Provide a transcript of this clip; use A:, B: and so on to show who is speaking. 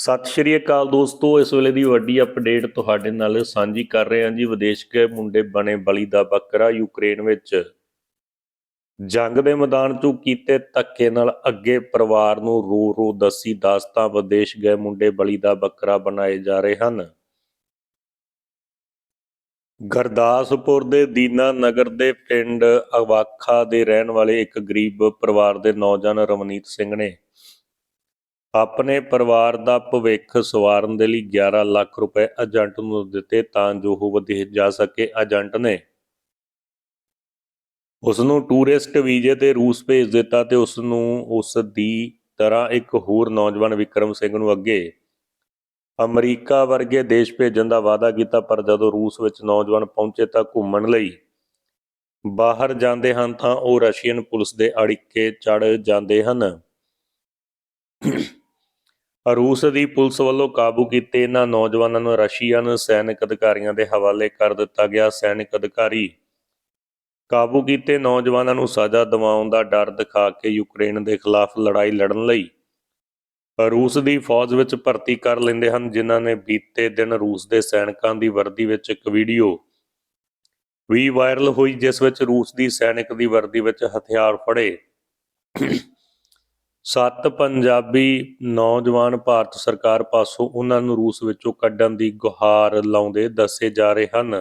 A: ਸਤਿ ਸ਼੍ਰੀ ਅਕਾਲ ਦੋਸਤੋ, ਇਸ ਵੇਲੇ ਦੀ ਵੱਡੀ ਅਪਡੇਟ ਤੁਹਾਡੇ ਨਾਲ ਸਾਂਝੀ ਕਰ ਰਹੇ ਹਾਂ ਜੀ ਵਿਦੇਸ਼ ਗਏ ਮੁੰਡੇ ਬਣੇ ਬਲੀ ਦਾ ਬੱਕਰਾ ਯੂਕਰੇਨ ਵਿੱਚ। ਜੰਗ ਦੇ ਮੈਦਾਨ 'ਚੋਂ ਕੀਤੇ ਧੱਕੇ ਨਾਲ ਅੱਗੇ ਪਰਿਵਾਰ ਨੂੰ ਰੋ ਰੋ ਦੱਸੀ ਦਾਸਤਾਂ ਵਿਦੇਸ਼ ਗਏ ਮੁੰਡੇ ਬਲੀ ਦਾ ਬੱਕਰਾ ਬਣਾਏ ਜਾ ਰਹੇ ਹਨ। ਗਰਦਾਸਪੁਰ ਦੇ ਦੀਨਾ ਨਗਰ ਦੇ ਪਿੰਡ ਅਵਾਖਾ ਦੇ ਰਹਿਣ ਵਾਲੇ ਇੱਕ ਗਰੀਬ ਪਰਿਵਾਰ ਦੇ ਨੌਜਵਾਨ ਰਵਨੀਤ ਸਿੰਘ ਨੇ ਆਪਣੇ ਪਰਿਵਾਰ ਦਾ ਭਵਿੱਖ ਸਵਾਰਨ ਦੇ ਲਈ 11 ਲੱਖ ਰੁਪਏ ਏਜੰਟ ਨੂੰ ਦਿੱਤੇ ਤਾਂ ਜੋ ਉਹ ਵਿਦੇਸ਼ ਜਾ ਸਕੇ। ਏਜੰਟ ਨੇ ਉਸ ਨੂੰ ਟੂਰਿਸਟ ਵੀਜ਼ੇ ਤੇ ਰੂਸ ਭੇਜ ਦਿੱਤਾ ਤੇ ਉਸ ਨੂੰ ਉਸ ਦੀ ਤਰ੍ਹਾਂ ਇੱਕ ਹੋਰ ਨੌਜਵਾਨ ਵਿਕਰਮ ਸਿੰਘ ਨੂੰ ਅੱਗੇ ਅਮਰੀਕਾ ਵਰਗੇ ਦੇਸ਼ ਭੇਜਣ ਦਾ ਵਾਅਦਾ ਕੀਤਾ, ਪਰ ਜਦੋਂ ਰੂਸ ਵਿੱਚ ਨੌਜਵਾਨ ਪਹੁੰਚੇ ਤਾਂ ਘੁੰਮਣ ਲਈ ਬਾਹਰ ਜਾਂਦੇ ਹਨ ਤਾਂ ਉਹ ਰਸ਼ੀਅਨ ਪੁਲਿਸ ਦੇ ਅੜਿੱਕੇ ਚੜ ਜਾਂਦੇ ਹਨ। ਰੂਸ ਦੀ ਪੁਲਿਸ ਵੱਲੋਂ ਕਾਬੂ ਕੀਤੇ ਇਹਨਾਂ ਨੌਜਵਾਨਾਂ ਨੂੰ ਰਸ਼ੀਅਨ ਸੈਨਿਕ ਅਧਿਕਾਰੀਆਂ ਦੇ ਹਵਾਲੇ ਕਰ ਦਿੱਤਾ ਗਿਆ ਸੈਨਿਕ ਅਧਿਕਾਰੀ। ਕਾਬੂ ਕੀਤੇ ਨੌਜਵਾਨਾਂ ਨੂੰ ਸਜ਼ਾ ਦਿਵਾਉਣ ਦਾ ਡਰ ਦਿਖਾ ਕੇ ਯੂਕਰੇਨ ਦੇ ਖਿਲਾਫ ਲੜਾਈ ਲੜਨ ਲਈ ਰੂਸ ਦੀ ਫੌਜ ਵਿੱਚ ਭਰਤੀ ਕਰ ਲੈਂਦੇ ਹਨ, ਜਿਨ੍ਹਾਂ ਨੇ ਬੀਤੇ ਦਿਨ ਰੂਸ ਦੇ ਸੈਨਿਕਾਂ ਦੀ ਵਰਦੀ ਵਿੱਚ ਇੱਕ ਵੀਡੀਓ ਵੀ ਵਾਇਰਲ ਹੋਈ, ਜਿਸ ਵਿੱਚ ਰੂਸ ਦੀ ਸੈਨਿਕ ਦੀ ਵਰਦੀ ਵਿੱਚ ਹਥਿਆਰ ਫੜੇ। ਸੱਤ ਪੰਜਾਬੀ ਨੌਜਵਾਨ ਭਾਰਤ ਸਰਕਾਰ ਪਾਸੋਂ ਉਹਨਾਂ ਨੂੰ ਰੂਸ ਵਿੱਚੋਂ ਕੱਢਣ ਦੀ ਗੁਹਾਰ ਲਾਉਂਦੇ ਦੱਸੇ ਜਾ ਰਹੇ ਹਨ।